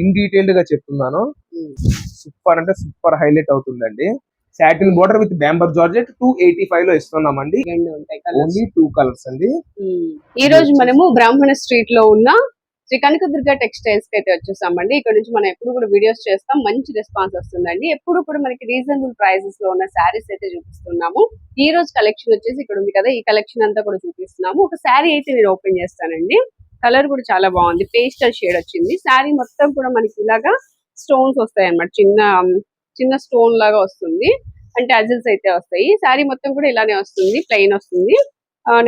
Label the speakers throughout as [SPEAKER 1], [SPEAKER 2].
[SPEAKER 1] In డీటెయిల్డ్గా చెప్తున్నాను. Super అంటే సూపర్ హైలైట్ అవుతుందండి. Satin border with bemberg georgette two eighty ఫైవ్లో ఇస్తున్నామండి.
[SPEAKER 2] ఉంటాయి కలర్స్
[SPEAKER 1] ఓన్లీ టూ కలర్స్ అండి.
[SPEAKER 2] ఈ రోజు మనము బ్రాహ్మణ స్ట్రీట్లో ఉన్న శ్రీ కనకదుర్గ టెక్స్టైల్స్కి అయితే వచ్చేసామండి. ఇక్కడ నుంచి మనం ఎప్పుడు కూడా వీడియోస్ చేస్తాం. మంచి రెస్పాన్స్ వస్తుందండి. ఎప్పుడు కూడా మనకి రీజనబుల్ ప్రైసెస్లో ఉన్న శారీస్ అయితే చూపిస్తున్నాము. ఈ రోజు కలెక్షన్ వచ్చేసి ఇక్కడ ఉంది కదా. ఈ కలెక్షన్ అంతా కూడా చూపిస్తున్నాము. ఒక శారీ అయితే నేను ఓపెన్ చేస్తానండి. కలర్ కూడా చాలా బాగుంది. పేస్టల్ షేడ్ వచ్చింది. శారీ మొత్తం కూడా మనకి ఇలాగా స్టోన్స్ వస్తాయి అన్నమాట. చిన్న చిన్న స్టోన్ లాగా వస్తుంది. అంటే అజిల్స్ అయితే వస్తాయి. శారీ మొత్తం కూడా ఇలానే వస్తుంది. ప్లెయిన్ వస్తుంది.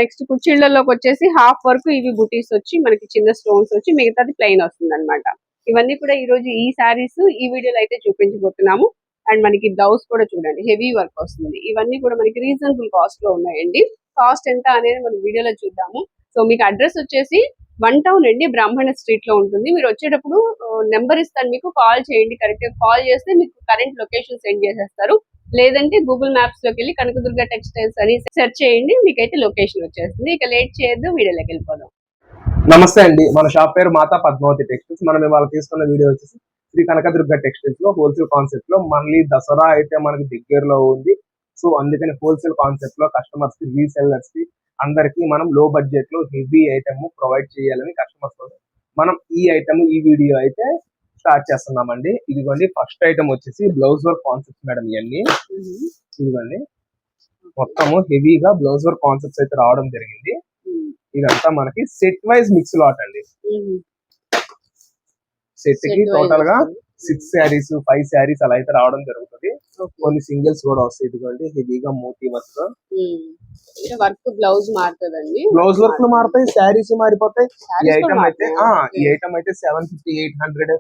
[SPEAKER 2] నెక్స్ట్ కుర్చీళ్ళలోకి వచ్చేసి హాఫ్ వరకు ఇవి బుటీస్ వచ్చి మనకి చిన్న స్టోన్స్ వచ్చి మిగతాది ప్లెయిన్ వస్తుంది అనమాట ఇవన్నీ కూడా ఈ రోజు ఈ శారీస్ ఈ వీడియోలో అయితే చూపించబోతున్నాము. అండ్ మనకి బ్లౌజ్ కూడా చూడండి. హెవీ వర్క్ వస్తుంది. ఇవన్నీ కూడా మనకి రీజనబుల్ కాస్ట్లో ఉన్నాయండి. కాస్ట్ ఎంత అనేది మనం వీడియోలో చూద్దాము. సో మీకు అడ్రస్ వచ్చేసి వన్ టౌన్ అండి బ్రాహ్మణ స్ట్రీట్లో ఉంటుంది. మీరు వచ్చేటప్పుడు నెంబర్ ఇస్తాను మీకు కాల్ చేయండి కరెక్ట్గా కాల్ చేస్తే మీకు కరెంట్ లొకేషన్ సెండ్ చేసేస్తారు. లేదంటే గూగుల్ మ్యాప్స్లోకి వెళ్ళి కనకదుర్గ టెక్స్టైల్స్ అని సెర్చ్ చేయండి మీకైతే లొకేషన్ వచ్చేస్తుంది. ఇక లేట్ చేయొద్దు వీడియోలోకి వెళ్ళిపోదాం.
[SPEAKER 1] నమస్తే అండి. మన షాప్ పేరు మాతా పద్మావతి టెక్స్టైల్స్. మనం ఇవాళ తీసుకున్న వీడియో వచ్చేసి శ్రీ కనకదుర్గ టెక్స్టైల్స్లో హోల్సేల్ కాన్సెప్ట్లో మళ్ళీ దసరా అయితే మనకి దగ్గరలో ఉంది. సో అందుకని హోల్సేల్ కాన్సెప్ట్లో కస్టమర్స్కి రీసెల్లర్స్కి అందరికి మనం లో బడ్జెట్లో హెవీ ఐటమ్ ప్రొవైడ్ చేయాలని కస్టమర్స్ కోసం మనం ఈ ఐటమ్ ఈ వీడియో అయితే స్టార్ట్ చేస్తున్నామండి. ఇదిగోండి ఫస్ట్ ఐటమ్ వచ్చేసి బ్లౌజ్ వర్క్ కాన్సెప్ట్స్ మేడం ఇవన్నీ. ఇదిగోండి మొత్తము హెవీగా బ్లౌజ్ వర్క్ కాన్సెప్ట్స్ అయితే రావడం జరిగింది. ఇదంతా మనకి సెట్ వైజ్ మిక్స్ లాట్ అండి. సెట్కి టోటల్గా సిక్స్ శారీస్ ఫైవ్ శారీస్ అలా అయితే రావడం జరుగుతుంది. కొన్ని సింగిల్స్ కూడా వస్తాయి. ఇదిగోండి హెవీగా మోతీ వర్క్.
[SPEAKER 2] వర్క్ బ్లౌజ్ మారుతుందండి.
[SPEAKER 1] బ్లౌజ్ వర్క్ మారుతాయి శారీస్ మారిపోతాయి. ఈ ఐటమ్ అయితే? ఈ ఐటమ్ అయితే seven fifty eight hundred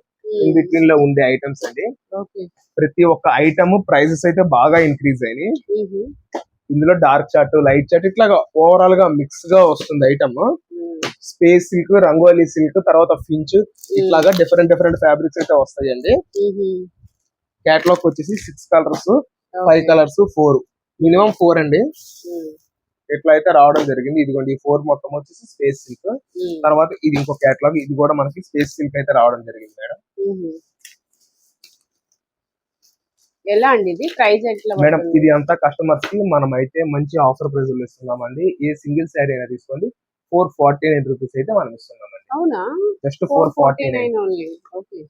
[SPEAKER 1] in బిట్వీన్లో ఉండే ఐటమ్స్ అండి. ప్రతి ఒక్క ఐటమ్ ప్రైసెస్ అయితే బాగా ఇంక్రీజ్ అయినాయి. ఇందులో డార్క్ చార్ట్ లైట్ చార్ట్ ఇట్లా ఓవరాల్గా మిక్స్గా వస్తుంది item space silk rangoli silk తర్వాత ఫించ్ ఇట్లాగా డిఫరెంట్ డిఫరెంట్ ఫ్యాబ్రిక్స్ అయితే వస్తాయండి. క్యాటలాగ్ వచ్చేసి six colours five colours four minimum four అండి. ఇట్లా అయితే రావడం జరిగింది. ఇదిగోండి ఈ ఫోర్ మొత్తం వచ్చేసి స్పేస్ సిల్క్ తర్వాత ఇది ఇంకో క్యాటలాగ్ ఇది కూడా మనకి స్పేస్ సిల్క్ అయితే రావడం జరిగింది మేడం.
[SPEAKER 2] ఎలా అండి ఇది? ప్రైస్ ఎట్లా
[SPEAKER 1] మేడం? ఇది అంతా కస్టమర్స్కి మనం అయితే మంచి ఆఫర్ ప్రైస్ ఇస్తున్నామండి. ఏ సింగిల్ శారీ అయినా తీసుకోండి. ఫోర్ ఫార్టీ నైన్ రూపీస్ అయితే మనం ఇస్తున్నామండి.
[SPEAKER 2] అవునా?
[SPEAKER 1] Just
[SPEAKER 2] four
[SPEAKER 1] four
[SPEAKER 2] forty
[SPEAKER 1] nine
[SPEAKER 2] only okay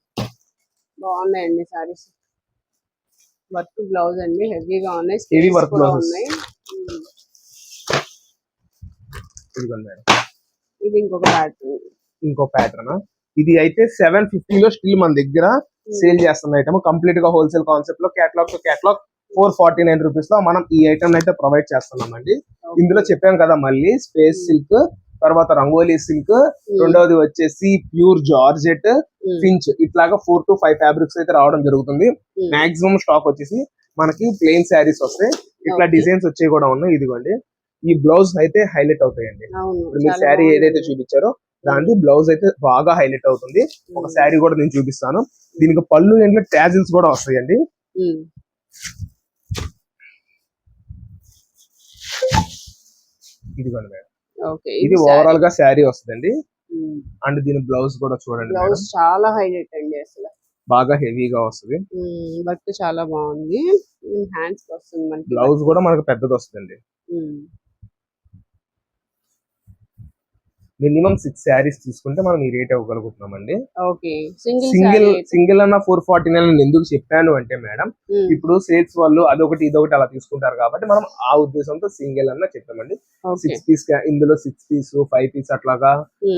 [SPEAKER 2] బాగున్నాయండి సారీస్. వర్క్ బ్లౌజ్ అండి హెవీగా ఉన్నాయి.
[SPEAKER 1] Blouses.
[SPEAKER 2] ఉన్నాయి. ఇది ఇంకొక ప్యాటర్న్
[SPEAKER 1] ఇంకో ప్యాటర్న్ ఇది అయితే సెవెన్ ఫిఫ్టీలో స్టిల్ మన దగ్గర సేల్ చేస్తున్న ఐటమ్ కంప్లీట్గా హోల్సేల్ కాన్సెప్ట్లో catalogue to catalogue four forty nine రూపీస్లో మనం ఈ ఐటమ్ అయితే ప్రొవైడ్ చేస్తున్నామండి. ఇందులో చెప్పాం కదా మళ్ళీ స్పేస్ సిల్క్ తర్వాత రంగోలీ సిల్క్ రెండవది వచ్చేసి ప్యూర్ జార్జెట్ ఫించ్ ఇట్లాగా ఫోర్ టు ఫైవ్ ఫ్యాబ్రిక్స్ అయితే రావడం జరుగుతుంది. మాక్సిమం స్టాక్ వచ్చేసి మనకి ప్లెయిన్ శారీస్ వస్తాయి ఇట్లా. డిజైన్స్ వచ్చేవి కూడా ఉన్నాయి. ఇదిగోండి. ఈ బ్లౌజ్ అయితే హైలైట్ అవుతాయండి. ఇప్పుడు మీరు శారీ. ఏదైతే చూపించారో దాని బ్లౌజ్ అయితే బాగా హైలైట్ అవుతుంది. ఒక. శారీ కూడా నేను చూపిస్తాను. దీనికి పళ్ళు ఏంటంటే ట్యాజిల్స్ కూడా వస్తాయండి. ఇదిగోండి మేడం. ఇది ఓవరాల్గా శారీ వస్తుందండి. అండ్ దీని బ్లౌజ్ కూడా చూడండి
[SPEAKER 2] బ్లౌజ్ చాలా హైలైట్ అండి అసలు.
[SPEAKER 1] బాగా హెవీగా వస్తుంది.
[SPEAKER 2] వర్క్ చాలా బాగుంది. హ్యాండ్స్ వస్తుంది మనకి.
[SPEAKER 1] బ్లౌజ్ కూడా మనకు పెద్దది వస్తుందండి. మినిమం సిక్స్ శారీస్ తీసుకుంటే మనం ఈ రేట్ ఇవ్వగలుగుతున్నామండి.
[SPEAKER 2] సింగిల్
[SPEAKER 1] సింగిల్ అన్న ఫోర్ ఫార్టీ నైన్ నేను ఎందుకు చెప్పాను అంటే మేడం ఇప్పుడు సేల్స్ వాళ్ళు అదొకటి ఇదొకటి అలా తీసుకుంటారు కాబట్టి మనం ఆ ఉద్దేశంతో సింగిల్ అన్న చెప్పామండి. సిక్స్ పీస్ ఇందులో సిక్స్ పీస్ ఫైవ్ పీస్ అట్లాగా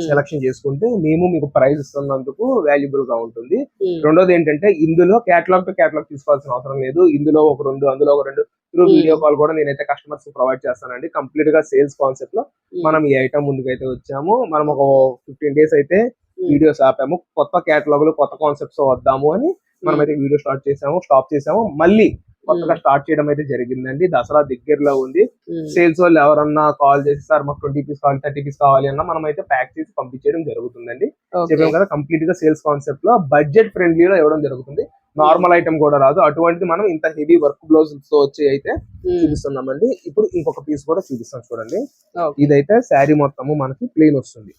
[SPEAKER 1] సెలక్షన్ చేసుకుంటే మేము మీకు ప్రైస్ ఇస్తున్నందుకు వాల్యుబుల్గా ఉంటుంది. రెండోది ఏంటంటే ఇందులో కేటలాగ్ టు కేటలాగ్ తీసుకోవాల్సిన అవసరం లేదు. ఇందులో ఒక రెండు అందులో ఒక రెండు త్రూ
[SPEAKER 2] Hmm.
[SPEAKER 1] వీడియో కాల్ కూడా నేనైతే కస్టమర్స్ ప్రొవైడ్ చేస్తానండి. కంప్లీట్గా సేల్స్ కాన్సెప్ట్లో మనం ఈ ఐటమ్ ముందుకైతే వచ్చాము. మనం ఒక ఫిఫ్టీన్ డేస్ అయితే వీడియోస్ ఆపాము. కొత్త కేటలాగ్ కొత్త కాన్సెప్ట్స్ వద్దాము అని మనం అయితే వీడియో స్టార్ట్ చేసాము స్టాప్ చేసాము. మళ్ళీ కొత్తగా స్టార్ట్ చేయడం అయితే జరిగిందండి. దసరా దగ్గరలో ఉంది. సేల్స్ వాళ్ళు ఎవరన్నా కాల్ చేసి సార్ మాకు ట్వంటీ పీస్ కావాలి థర్టీ పీస్ కావాలి అన్నా మనం అయితే ప్యాక్ చేసి పంపించడం జరుగుతుందండి. చెప్పాం కదా కంప్లీట్గా సేల్స్ కాన్సెప్ట్లో బడ్జెట్ ఫ్రెండ్లీలో ఇవ్వడం జరుగుతుంది. నార్మల్ ఐటమ్ కూడా రాదు. అటువంటి మనం ఇంత హెవీ వర్క్ బ్లౌజ్తో వచ్చి అయితే చూపిస్తున్నామండి. ఇప్పుడు ఇంకొక పీస్ కూడా చూపిస్తాం చూడండి. ఇదైతే శారీ మొత్తము మనకి ప్లెయిన్ వస్తుంది.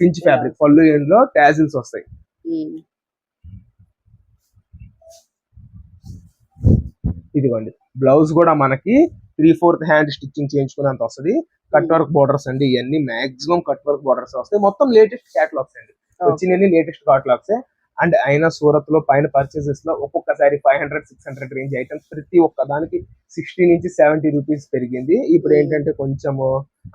[SPEAKER 1] ఫించ్ ఫ్యాబ్రిక్ పళ్ళు ఎండ్లో టాజిల్స్ వస్తాయి ఇదిగోండి. బ్లౌజ్ కూడా మనకి త్రీ ఫోర్త్ హ్యాండ్ స్టిచ్చింగ్ చేయించుకునేంత వస్తుంది. కట్ వర్క్ బోర్డర్స్ అండి. ఇవన్నీ మాక్సిమం కట్ వర్క్ బోర్డర్స్ వస్తాయి. మొత్తం లేటెస్ట్ క్యాటలాగ్స్ అండి. వచ్చినవి లేటెస్ట్ క్యాటలాగ్స్ అండ్ అయినా సూరత్లో పైన పర్చేసెస్లో ఒక్కొక్కసారి five hundred six hundred range items ప్రతి ఒక్క దానికి సిక్స్టీ నుంచి సెవెంటీ రూపీస్ పెరిగింది. ఇప్పుడు
[SPEAKER 2] Hmm.
[SPEAKER 1] ఏంటంటే కొంచెము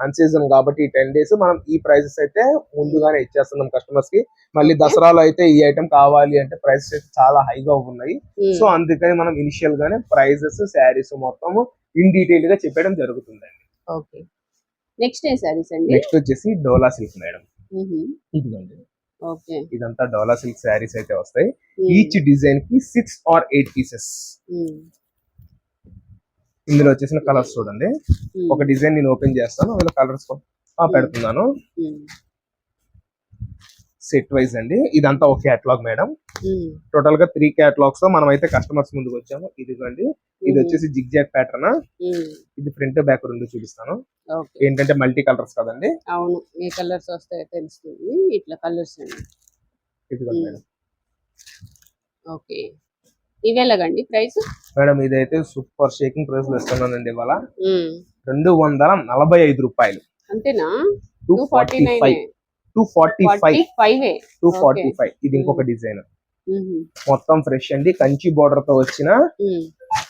[SPEAKER 1] అన్ సీజన్ కాబట్టి టెన్ డేస్ మనం ఈ ప్రైసెస్ అయితే ముందుగానే ఇచ్చేస్తున్నాం కస్టమర్స్కి. మళ్ళీ దసరాలో అయితే ఈ ఐటమ్ కావాలి అంటే ప్రైసెస్ అయితే చాలా హైగా ఉన్నాయి.
[SPEAKER 2] Hmm.
[SPEAKER 1] సో అందుకని మనం ఇనిషియల్ గానే ప్రైజెస్ శారీస్ మొత్తం ఇన్ డీటెయిల్గా చెప్పడం జరుగుతుందండి.
[SPEAKER 2] ఓకే నెక్స్ట్ ఏ సారీస్ అండి?
[SPEAKER 1] నెక్స్ట్ వచ్చేసి డోలా సిల్క్ మేడం. ఇదిగోండి. ఇదంతా డోలా సిల్క్ శారీస్ అయితే వస్తాయి. ఈచ్ డిజైన్కి సిక్స్ ఆర్ ఎయిట్ పీసెస్. ఇందులో వచ్చేసిన కలర్స్ చూడండి. ఒక డిజైన్ నేను ఓపెన్ చేస్తాను అందులో కలర్స్ పెడుతున్నాను. సెట్ వైజ్ అండి. ఇదంతా ఒక క్యాటలాగ్ మేడం. టోటల్గా త్రీ క్యాటలాగ్స్తో మనం అయితే కస్టమర్స్ ముందుకు వచ్చాము. ఇదిగోండి. ఇది. వచ్చేసి జిగ్ జాక్ ప్యాటర్న్. ఇది ఫ్రంట్ బ్యాక్ రెండు చూపిస్తాను. ఏంటంటే మల్టీ కలర్స్ కదండి.
[SPEAKER 2] అవును. ఏ కలర్స్ వస్తాయో తెలుస్తుంది. ఇట్లా కలర్స్ అండి.
[SPEAKER 1] ఇదిగోండి. మేడం.
[SPEAKER 2] ఓకే. ఇవి ఎలాగండి ప్రైస్?
[SPEAKER 1] మేడం ఇదైతే సూపర్ షేకింగ్ ప్రైస్లో ఇస్తున్నానండి ఇవాళ. రెండు వందల నలభై ఐదు రూపాయలు.
[SPEAKER 2] అంతేనా?
[SPEAKER 1] Two forty five two forty five two forty five ఇది ఇంకొక డిజైన్ మొత్తం ఫ్రెష్ అండి. కంచి బోర్డర్తో వచ్చిన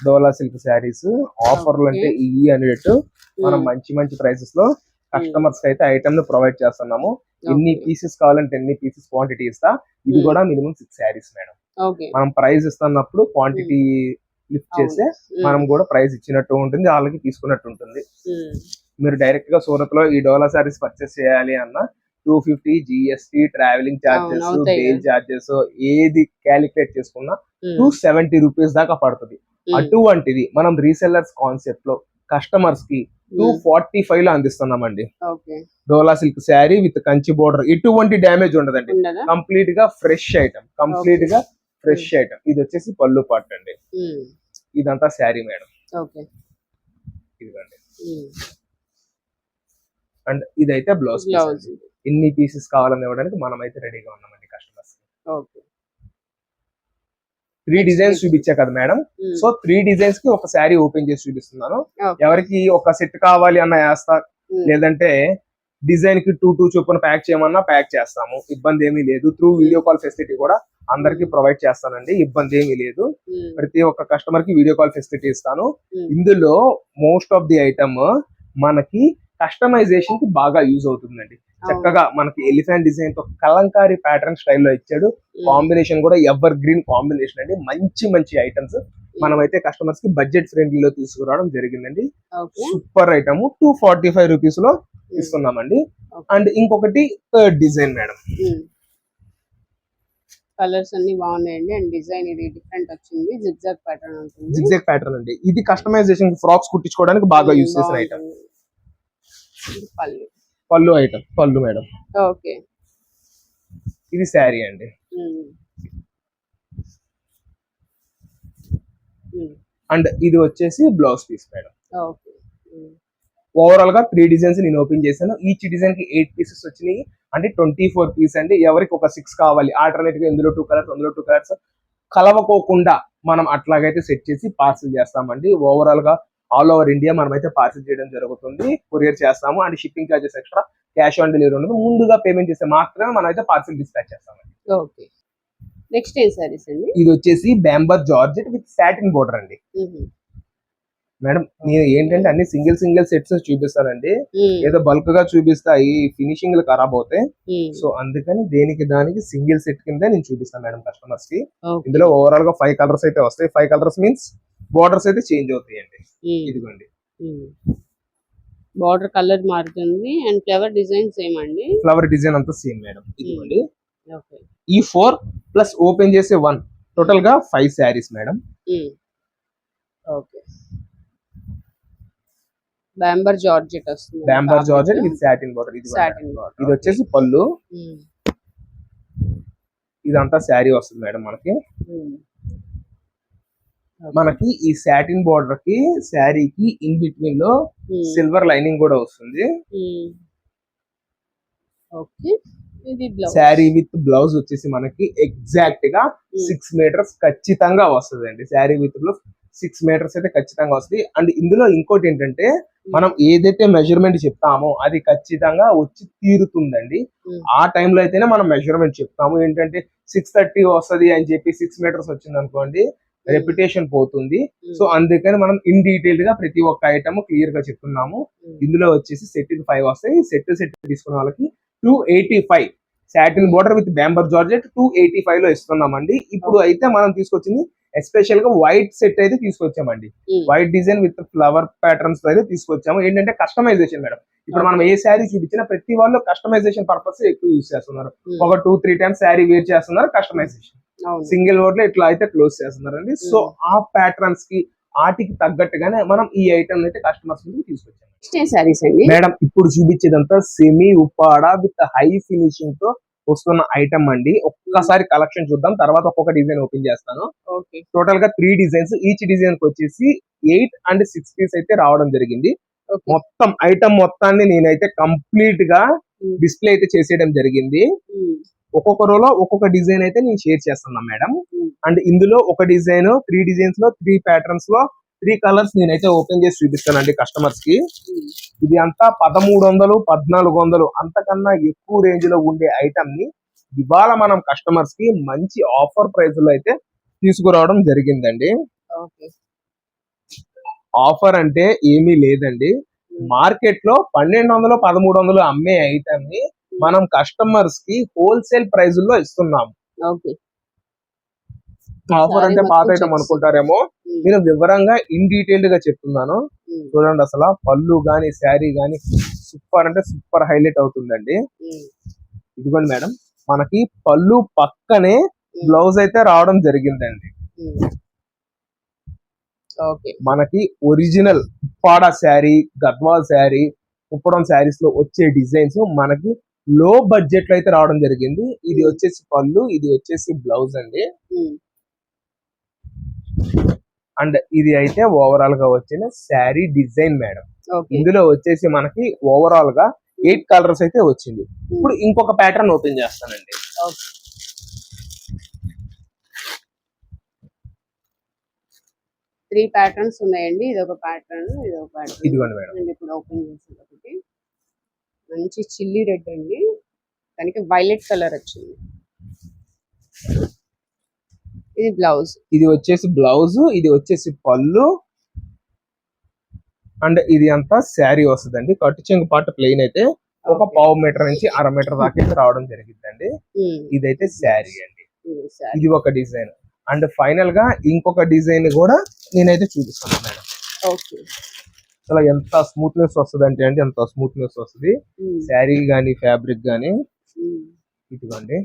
[SPEAKER 1] డోలా సిల్క్ శారీస్. ఆఫర్లు అంటే ఇవి అనేటట్టు మనం మంచి మంచి ప్రైసెస్లో కస్టమర్స్ అయితే ఐటమ్ను ప్రొవైడ్ చేస్తున్నాము. ఎన్ని పీసెస్ కావాలంటే ఎన్ని పీసెస్ క్వాంటిటీ ఇస్తా. ఇది. కూడా మినిమం సిక్స్ శారీస్ మేడం మనం ప్రైస్ ఇస్తున్నప్పుడు క్వాంటిటీ లిఫ్ట్ చేస్తే మనం కూడా ప్రైస్ ఇచ్చినట్టు ఉంటుంది. వాళ్ళకి తీసుకున్నట్టు ఉంటుంది. మీరు డైరెక్ట్గా సూరత్లో ఈ డోలా సారీస్ పర్చేస్ చేయాలి అన్న two fifty GST travelling charges bale charges ఏది క్యాలిక్యులేట్ చేసుకున్నా టూ సెవెంటీ రూపీస్ దాకా పడుతుంది. అటువంటిది మనం రీసెల్లర్స్ కాన్సెప్ట్లో కస్టమర్స్కి టూ ఫార్టీ ఫైవ్లో అందిస్తున్నామండి. Dola silk sari with Kanchi border ఎటువంటి డ్యామేజ్ ఉండదండి.
[SPEAKER 2] ఉండదా?
[SPEAKER 1] కంప్లీట్గా ఫ్రెష్ ఐటమ్ కంప్లీట్గా ఫ్రెష్ ఐటమ్ ఇది వచ్చేసి పళ్ళు పాటు అండి. ఇదంతా శారీ మేడం. ఇదిగోండి. అండ్ ఇదైతే బ్లౌజ్
[SPEAKER 2] బ్లౌజ్
[SPEAKER 1] ఎన్ని పీసెస్ కావాలని ఇవ్వడానికి మనం అయితే రెడీగా ఉన్నామండి కస్టమర్స్
[SPEAKER 2] ఓకే.
[SPEAKER 1] త్రీ డిజైన్స్ చూపించా కదా మేడం సో త్రీ డిజైన్స్కి ఒక శారీ ఓపెన్ చేసి చూపిస్తున్నాను. ఎవరికి ఒక సెట్ కావాలి అన్న వేస్తా లేదంటే డిజైన్కి టూ టూ చొప్పున ప్యాక్ చేయమన్నా ప్యాక్ చేస్తాము. ఇబ్బంది ఏమీ లేదు. త్రూ వీడియో కాల్ ఫెసిలిటీ కూడా అందరికి ప్రొవైడ్ చేస్తానండి. ఇబ్బంది ఏమీ లేదు. ప్రతి ఒక్క కస్టమర్కి వీడియో కాల్ ఫెసిలిటీ ఇస్తాను. ఇందులో మోస్ట్ ఆఫ్ ది ఐటమ్ మనకి కస్టమైజేషన్కి బాగా యూజ్ అవుతుందండి. చక్కగా మనకి ఎలిఫెంట్ డిజైన్తో కలంకారీ ప్యాటర్న్ స్టైల్లో ఇచ్చాడు. కాంబినేషన్ కూడా ఎవర్ గ్రీన్ కాంబినేషన్ అండి. మంచి మంచి ఐటమ్స్ మనమైతే కస్టమర్స్కి బడ్జెట్ ఫ్రెండ్లీలో తీసుకురావడం జరిగిందండి. Super item two forty five రూపీస్లో ఇస్తున్నామండి. అండ్ ఇంకొకటి థర్డ్ డిజైన్ మేడం
[SPEAKER 2] కలర్స్ అన్ని బాగున్నాయండి. అండ్ డిజైన్ ఇది డిఫరెంట్ వచ్చింది. జిగ్జాగ్ ప్యాటర్న్ ఉంటుంది.
[SPEAKER 1] జిగ్జాగ్ ప్యాటర్న్ అండి. ఇది కస్టమైజేషన్ ఫ్రాక్స్ కుట్టించుకోవడానికి బాగా యూస్ చేసిన ఐటమ్
[SPEAKER 2] పళ్ళు.
[SPEAKER 1] పళ్ళు ఐటమ్ పళ్ళు మేడం.
[SPEAKER 2] ఓకే.
[SPEAKER 1] ఇది శారీ అండి. అండ్ ఇది వచ్చేసి బ్లౌజ్ పీస్ మేడం.
[SPEAKER 2] ఓకే.
[SPEAKER 1] ఓవరాల్గా త్రీ డిజైన్స్ నేను ఓపెన్ చేశాను. ఈచ్ డిజైన్కి ఎయిట్ పీసెస్ వచ్చినాయి. అంటే ట్వంటీ ఫోర్ పీస్ అండి. ఎవరికి ఒక సిక్స్ కావాలి. ఆల్టర్నేట్గా ఇందులో టూ కలర్స్ అందులో టూ కలర్స్ కలవకోకుండా మనం అట్లాగైతే సెట్ చేసి పార్సిల్ చేస్తామండి. ఓవరాల్గా ఆల్ ఓవర్ ఇండియా మనం అయితే పార్సిల్ చేయడం జరుగుతుంది. కొరియర్ చేస్తాము. And shipping charges extra cash on delivery ఉండదు. ముందుగా పేమెంట్ చేస్తే మాత్రమే మనం అయితే పార్సిల్ డిస్పాచ్ చేస్తామండి
[SPEAKER 2] ఓకే నెక్స్ట్ ఏం సారీస్ అండి?
[SPEAKER 1] ఇది వచ్చేసి bamber georgette with satin border అండి. మేడం నేను ఏంటంటే అన్ని సింగిల్ సింగిల్ సెట్స్ చూపిస్తానండి. ఏదో బల్క్గా చూపిస్తా ఈ ఫినిషింగ్ ఖరాబ్ అవుతాయి. సో అందుకని దేనికి దానికి సింగిల్ సెట్ కింద నేను చూపిస్తాను మేడం
[SPEAKER 2] కస్టమర్స్కి.
[SPEAKER 1] ఇందులో ఓవరాల్గా ఫైవ్ కలర్స్ అయితే వస్తాయి. ఫైవ్ కలర్స్ మీన్స్ బోర్డర్స్ అయితే చేంజ్ అవుతాయండి.
[SPEAKER 2] మ్మ్.
[SPEAKER 1] ఇదిగోండి.
[SPEAKER 2] బార్డర్ కలర్ మారుతుంది అండ్ ఫ్లవర్ డిజైన్ సేమ్ అండి.
[SPEAKER 1] ఫ్లవర్ డిజైన్ అంతా సేమ్ మేడం ఇదిగోండి.
[SPEAKER 2] ఓకే
[SPEAKER 1] ఈ ఫోర్ ప్లస్ ఓపెన్ చేసే వన్ టోటల్గా five saris madam
[SPEAKER 2] okay bamber georgette వస్తుంది.
[SPEAKER 1] Bamber georgette with satin border ఇది
[SPEAKER 2] సాటిన్
[SPEAKER 1] ఇది వచ్చేసి పళ్ళు. ఇదంతా శారీ వస్తుంది మేడం మనకి. మనకి ఈ సాటిన్ బోర్డర్కి శారీకి ఇన్ బిట్వీన్లో సిల్వర్ లైనింగ్ కూడా వస్తుంది. శారీ విత్ బ్లౌజ్ వచ్చేసి మనకి ఎగ్జాక్ట్గా సిక్స్ మీటర్స్ ఖచ్చితంగా వస్తుంది అండి sari with blouse six metres అయితే ఖచ్చితంగా వస్తుంది. అండ్ ఇందులో ఇంకోటి ఏంటంటే మనం ఏదైతే మెజర్మెంట్ చెప్తామో అది ఖచ్చితంగా వచ్చి తీరుతుందండి.
[SPEAKER 2] Hmm.
[SPEAKER 1] ఆ టైంలో అయితేనే మనం మెజర్మెంట్ చెప్తాము. ఏంటంటే సిక్స్ థర్టీ వస్తది అని చెప్పి సిక్స్ మీటర్స్ వచ్చింది అనుకోండి రెప్యుటేషన్ పోతుంది. సో అందుకని మనం ఇన్ డీటెయిల్గా ప్రతి ఒక్క ఐటమ్ క్లియర్గా చెప్తున్నాము. ఇందులో వచ్చేసి సెట్ ఫైవ్ వస్తాయి. సెట్ సెట్ తీసుకున్న వాళ్ళకి two eighty five satin border with bamber georgette two eighty ఫైవ్లో ఇస్తున్నామండి. ఇప్పుడు అయితే మనం తీసుకొచ్చింది ఎస్పెషల్గా వైట్ సెట్ అయితే తీసుకొచ్చామండి.
[SPEAKER 2] Hmm.
[SPEAKER 1] White design with flower patterns అయితే తీసుకొచ్చాము. ఏంటంటే కస్టమైజేషన్ మేడం. ఇప్పుడు మనం ఏ శారీ చూపించినా ప్రతి వాళ్ళు కస్టమైజేషన్ పర్పస్ ఎక్కువ యూజ్ చేస్తున్నారు. ఒక two three times sari wear చేస్తున్నారు కస్టమైజేషన్ సింగిల్ వర్డ్లో ఇట్లా అయితే క్లోజ్ చేస్తున్నారండి. సో ఆ ప్యాటర్న్స్కి ఆటికి తగ్గట్టుగానే మనం ఈ ఐటమ్ అయితే కస్టమర్స్
[SPEAKER 2] నెక్స్ట్ ఏ సారీస్ అండి
[SPEAKER 1] మేడం ఇప్పుడు చూపించేదంతా సెమీ ఉప్పాడ విత్ హై ఫినిషింగ్తో వస్తున్న ఐటమ్ అండి. ఒక్కసారి కలెక్షన్ చూద్దాం. తర్వాత ఒక్కొక్క డిజైన్ ఓపెన్ చేస్తాను. టోటల్గా త్రీ డిజైన్స్ ఈచ్ డిజైన్కి వచ్చేసి ఎయిట్ అండ్ సిక్స్ పీస్ అయితే రావడం జరిగింది. మొత్తం ఐటమ్ మొత్తాన్ని నేనైతే కంప్లీట్గా డిస్ప్లే అయితే చేసేయడం జరిగింది. ఒక్కొక్క రోలో ఒక్కొక్క డిజైన్ అయితే నేను షేర్ చేస్తున్నా మేడం. అండ్ ఇందులో ఒక డిజైన్ త్రీ డిజైన్స్లో త్రీ ప్యాటర్న్స్లో త్రీ కలర్స్ నేనైతే ఓపెన్ చేసి చూపిస్తానండి కస్టమర్స్కి. ఇది అంతా పదమూడు వందలు పద్నాలుగు వందలు అంతకన్నా ఎక్కువ రేంజ్లో ఉండే ఐటమ్ని ఇవాళ మనం కస్టమర్స్కి మంచి ఆఫర్ ప్రైస్లో అయితే తీసుకురావడం జరిగిందండి. ఆఫర్ అంటే ఏమీ లేదండి. మార్కెట్లో పన్నెండు వందలు పదమూడు వందలు అమ్మే ఐటమ్ని మనం కస్టమర్స్కి హోల్సేల్ ప్రైస్లో ఇస్తున్నాం. ఆఫర్ అంటే పాత ఐటమ్. అనుకుంటారేమో? నేను వివరంగా ఇన్ డీటెయిల్డ్గా చెప్తున్నాను. చూడండి అసలు పళ్ళు గాని శారీ గాని సూపర్ అంటే సూపర్ హైలైట్ అవుతుందండి. ఇదిగోండి మేడం మనకి పళ్ళు పక్కనే బ్లౌజ్ అయితే రావడం జరిగిందండి. మనకి ఒరిజినల్ ఉప్పాడ శారీ గద్వాల్ శారీ కుప్పడం శారీస్లో వచ్చే డిజైన్స్ మనకి లో బడ్జెట్లో అయితే రావడం జరిగింది. ఇది వచ్చేసి పళ్ళు ఇది వచ్చేసి బ్లౌజ్ అండి. అండ్ ఇది అయితే ఓవరాల్గా వచ్చిన శారీ డిజైన్ మేడం. ఇందులో వచ్చేసి మనకి ఓవరాల్గా ఎయిట్ కలర్స్ అయితే వచ్చింది. ఇప్పుడు ఇంకొక ప్యాటర్న్ ఓపెన్ చేస్తానండి.
[SPEAKER 2] త్రీ ప్యాటర్న్స్ ఉన్నాయండి. ఇది ఒక ప్యాటర్న్ ఇది ఒక ప్యాటర్న్.
[SPEAKER 1] ఇదిగోండి మేడం.
[SPEAKER 2] ఇప్పుడు ఓపెన్ చేసిన ఒకటి మంచి చిల్లీ రెడ్ అండి. దానికి వైలెట్ కలర్ వచ్చింది. ఇది బ్లౌజ్.
[SPEAKER 1] ఇది వచ్చేసి బ్లౌజ్ ఇది వచ్చేసి పళ్ళు. అండ్ ఇది అంతా శారీ వస్తుందండి. కట్టు చెంగు పాటు ప్లెయిన్ అయితే ఒక పావు మీటర్ నుంచి అర మీటర్ దాకా అయితే రావడం జరిగిందండి ఇదైతే శారీ అండి. ఇది ఒక డిజైన్. అండ్ ఫైనల్గా ఇంకొక డిజైన్ కూడా నేనైతే చూపిస్తాను మేడం.
[SPEAKER 2] ఓకే.
[SPEAKER 1] అసలు ఎంత స్మూత్నెస్ వస్తుంది అంటే అంటే ఎంత స్మూత్నెస్ వస్తుంది శారీ గానీ ఫ్యాబ్రిక్ గానీ ఇదిగోండి.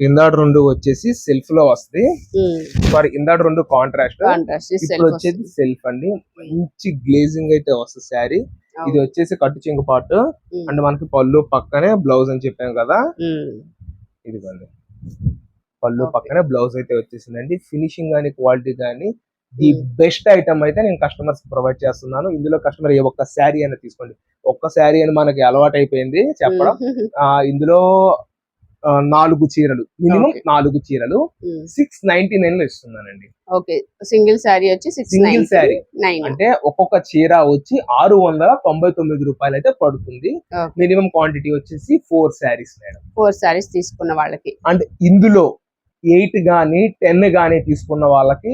[SPEAKER 1] ఇందాడు రెండు వచ్చేసి సెల్ఫ్లో వస్తుంది. సారీ ఇందాడు రెండు కాంట్రాస్ట్ ఇప్పుడు వచ్చేది సెల్ఫ్ అండి. మంచి గ్లేజింగ్ అయితే వస్తుంది శారీ. ఇది వచ్చేసి కట్టు చెంగు పాటు. అండ్ మనకి పళ్ళు పక్కనే బ్లౌజ్ అని చెప్పాం కదా. ఇదిగోండి. పళ్ళు. పక్కనే బ్లౌజ్ అయితే వచ్చేసిందండి. ఫినిషింగ్ కానీ క్వాలిటీ కానీ ది బెస్ట్ ఐటమ్ అయితే నేను కస్టమర్స్ ప్రొవైడ్ చేస్తున్నాను. ఇందులో కస్టమర్ ఏ ఒక్క శారీ అయినా తీసుకోండి. ఒక్క శారీ అని మనకి అలవాటు అయిపోయింది చెప్పడం ఆ ఇందులో నాలుగు చీరలు. మినిమం. నాలుగు చీరలు. సిక్స్ నైన్టీ నైన్లో ఇస్తున్నానండి.
[SPEAKER 2] ఓకే సింగిల్ శారీ వచ్చి
[SPEAKER 1] saree.
[SPEAKER 2] నైన్
[SPEAKER 1] అంటే ఒక్కొక్క చీర వచ్చి ఆరు వందల తొంభై తొమ్మిది రూపాయలు అయితే పడుతుంది. మినిమం క్వాంటిటీ వచ్చేసి four saris madam
[SPEAKER 2] four saris తీసుకున్న వాళ్ళకి.
[SPEAKER 1] అండ్ ఇందులో ఎయిట్ గానీ టెన్ గానీ తీసుకున్న వాళ్ళకి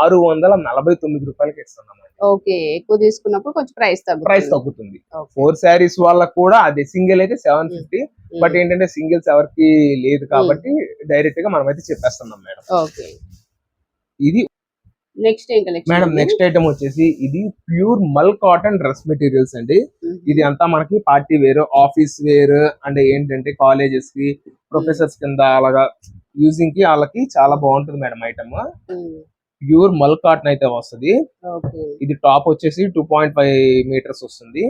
[SPEAKER 1] ఆరు వందల నలభై తొమ్మిది రూపాయలకి ఇస్తున్నామండి.
[SPEAKER 2] ఓకే ఎక్కువ తీసుకున్నప్పుడు కొంచెం ప్రైస్
[SPEAKER 1] ప్రైస్
[SPEAKER 2] తగ్గుతుంది.
[SPEAKER 1] ఫోర్ శారీస్ వాళ్ళకి కూడా అదే సింగిల్ అయితే సెవెన్ ఫిఫ్టీ బట్ ఏంటంటే సింగిల్స్ ఎవరికి లేదు కాబట్టి డైరెక్ట్గా మనం అయితే చెప్పేస్తున్నాం మేడం.
[SPEAKER 2] ఓకే.
[SPEAKER 1] ఇది
[SPEAKER 2] నెక్స్ట్
[SPEAKER 1] మేడం నెక్స్ట్ ఐటమ్ వచ్చేసి ఇది ప్యూర్ మల్ కాటన్ డ్రెస్ మెటీరియల్స్ అండి. ఇది అంతా మనకి party wear office wear and ఏంటంటే కాలేజెస్కి ప్రొఫెసర్స్ కింద అలాగా యూజింగ్కి వాళ్ళకి చాలా బాగుంటుంది madam item. Pure mul cotton అయితే వస్తుంది. ఇది టాప్ వచ్చేసి టూ పాయింట్ ఫైవ్ మీటర్స్ వస్తుంది.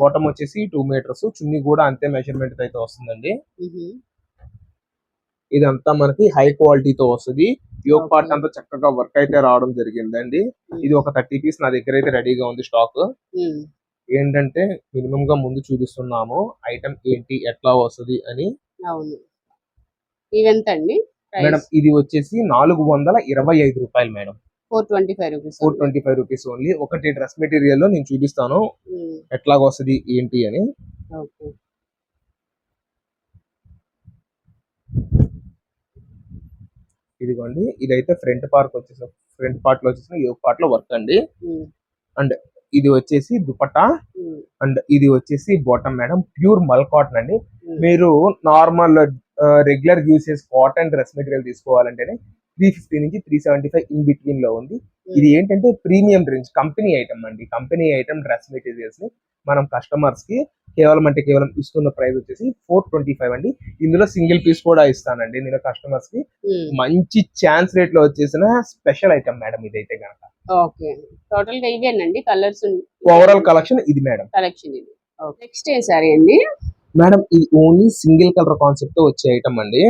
[SPEAKER 1] బాటమ్ వచ్చేసి టూ మీటర్స్. చున్నీ కూడా అంతే మెజర్మెంట్ అయితే వస్తుందండి. ఇదంతా మనకి హై క్వాలిటీతో వస్తుంది. యోగ్ పార్ట్. అంతా చక్కగా వర్క్ అయితే రావడం జరిగిందండి. ఇది ఒక థర్టీ పీస్ నా దగ్గర అయితే రెడీగా ఉంది స్టాక్ ఏంటంటే మినిమం గా ముందు చూపిస్తున్నాము. ఐటమ్ ఏంటి ఎట్లా వస్తుంది అని.
[SPEAKER 2] అవును. ఇవెంత అండి
[SPEAKER 1] మేడం ఇది వచ్చేసి నాలుగు వందల ఇరవై ఐదు రూపాయలు madam
[SPEAKER 2] four twenty five rupees
[SPEAKER 1] four twenty five rupees only ఒకటి డ్రెస్ మెటీరియల్లో నేను చూపిస్తాను. ఎట్లాగ వస్తుంది ఏంటి అని. ఇదిగోండి ఇదైతే ఫ్రంట్ పార్ట్ వచ్చేసి ఫ్రంట్ పార్ట్లో వచ్చేసి యోగ పార్ట్లో వర్క్ అండి. ఇది వచ్చేసి దుపట్టా. అండ్ ఇది వచ్చేసి bottom madam pure mul cotton అండి. మీరు normal regular uses cotton dress material తీసుకోవాలంటేనే three fifty నుంచి త్రీ సెవెంటీ ఫైవ్ ఇన్ బిట్వీన్లో ఉంది. ఇది ఏంటంటే ప్రీమియం రేంజ్ కంపెనీ ఐటమ్ అండి. కంపెనీ ఐటమ్ డ్రెస్ మెటీరియల్స్ని మనం కస్టమర్స్కి కేవలం అంటే కేవలం ఇస్తున్న ప్రైస్ వచ్చేసి ఫోర్ ట్వంటీ ఫైవ్ అండి. ఇందులో సింగిల్ పీస్ కూడా ఇస్తానండి. నేను కస్టమర్స్కి మంచి ఛాన్స్ రేట్లో వచ్చేసిన స్పెషల్ ఐటమ్ మేడం ఇదైతే కనుక
[SPEAKER 2] ఓకే టోటల్గా ఇవేనండి? కలర్స్
[SPEAKER 1] ఓవరాల్ కలెక్షన్ ఇది మేడం
[SPEAKER 2] కలెక్షన్ ఇది. నెక్స్ట్ ఏ సారీ అండి?
[SPEAKER 1] మేడం ఇది ఓన్లీ సింగిల్ కలర్ కాన్సెప్ట్తో వచ్చే ఐటమ్ అండి.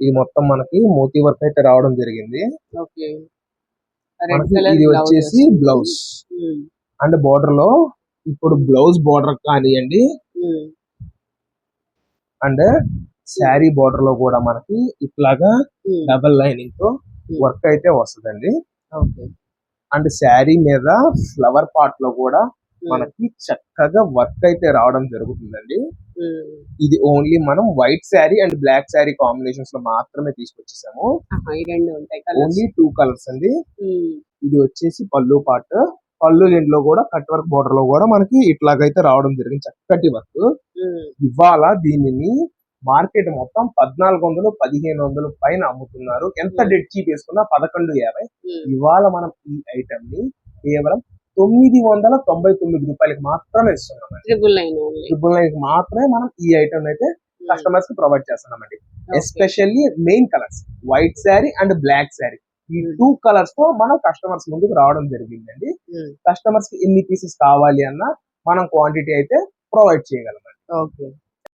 [SPEAKER 1] ఇది మొత్తం మనకి మోతీ వర్క్ అయితే రావడం జరిగింది. ఇది వచ్చేసి బ్లౌజ్. అండ్ బోర్డర్లో ఇప్పుడు బ్లౌజ్ బోర్డర్ కానివ్వండి అండ్ శారీ బోర్డర్లో కూడా మనకి ఇట్లాగా డబల్ లైనింగ్తో వర్క్ అయితే వస్తుందండి. అండ్ శారీ మీద ఫ్లవర్ పార్ట్లో కూడా మనకి చక్కగా వర్క్ అయితే రావడం జరుగుతుందండి. ఇది ఓన్లీ మనం white sari and black sari కాంబినేషన్స్లో మాత్రమే తీసుకొచ్చేసాము. ఓన్లీ టూ కలర్స్ అండి. ఇది వచ్చేసి పళ్ళు పార్ట్ పళ్ళు ఎండ్లో కూడా కట్ వర్క్ బోర్డర్లో కూడా మనకి ఇట్లాగైతే రావడం జరిగింది. చక్కటి వర్క్ ఇవాళ దీనిని మార్కెట్ మొత్తం పద్నాలుగు వందలు పదిహేను వందలు పైన అమ్ముతున్నారు. ఎంత. డెడ్ చీప్ వేసుకున్నా పదకొండు యాభై. ఇవాళ మనం ఈ ఐటమ్ని కేవలం తొమ్మిది వందల తొంభై తొమ్మిది రూపాయలకి మాత్రమే ఇస్తున్నాం
[SPEAKER 2] ట్రిపుల్ నైన్
[SPEAKER 1] ట్రిపుల్ మాత్రమే మనం ఈ ఐటమ్ అయితే కస్టమర్స్కి ప్రొవైడ్ చేస్తున్నామండి especially main colours white sari and black sari ఈ టూ కలర్స్తో మనం కస్టమర్స్ ముందుకు రావడం జరిగిందండి. కస్టమర్స్కి ఎన్ని పీసెస్ కావాలి అన్నా మనం క్వాంటిటీ అయితే ప్రొవైడ్ చేయగలం
[SPEAKER 2] ఓకే